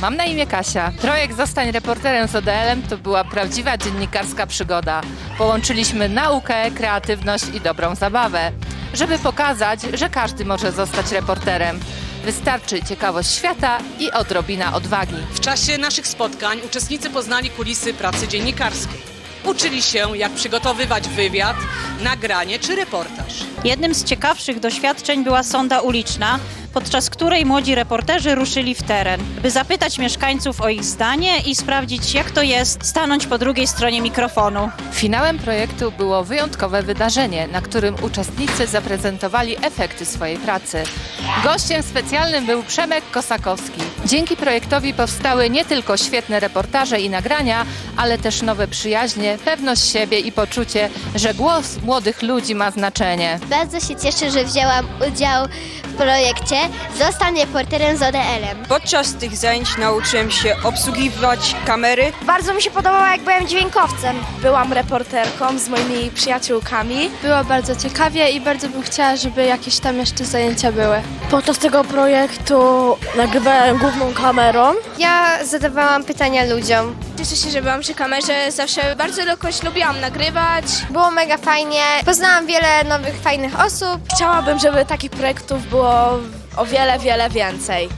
mam na imię Kasia. Projekt Zostań reporterem z ODL-em to była prawdziwa dziennikarska przygoda. Połączyliśmy naukę, kreatywność i dobrą zabawę, żeby pokazać, że każdy może zostać reporterem. Wystarczy ciekawość świata i odrobina odwagi. W czasie naszych spotkań uczestnicy poznali kulisy pracy dziennikarskiej. Uczyli się, jak przygotowywać wywiad, nagranie czy reportaż. Jednym z ciekawszych doświadczeń była sonda uliczna, podczas której młodzi reporterzy ruszyli w teren, by zapytać mieszkańców o ich zdanie i sprawdzić, jak to jest stanąć po drugiej stronie mikrofonu. Finałem projektu było wyjątkowe wydarzenie, na którym uczestnicy zaprezentowali efekty swojej pracy. Gościem specjalnym był Przemek Kosakowski. Dzięki projektowi powstały nie tylko świetne reportaże i nagrania, ale też nowe przyjaźnie, pewność siebie i poczucie, że głos młodych ludzi ma znaczenie. Bardzo się cieszę, że wzięłam udział w projekcie Zostań reporterem z ODL-em. Podczas tych zajęć nauczyłem się obsługiwać kamery. Bardzo mi się podobało, jak byłem dźwiękowcem. Byłam reporterką z moimi przyjaciółkami. Było bardzo ciekawie i bardzo bym chciała, żeby jakieś tam jeszcze zajęcia były. Podczas tego projektu nagrywałem główną kamerą. Ja zadawałam pytania ludziom. Cieszę się, że byłam przy kamerze. Zawsze bardzo jakoś lubiłam nagrywać. Było mega fajnie. Poznałam wiele nowych, fajnych osób. Chciałabym, żeby takich projektów było o wiele, wiele więcej.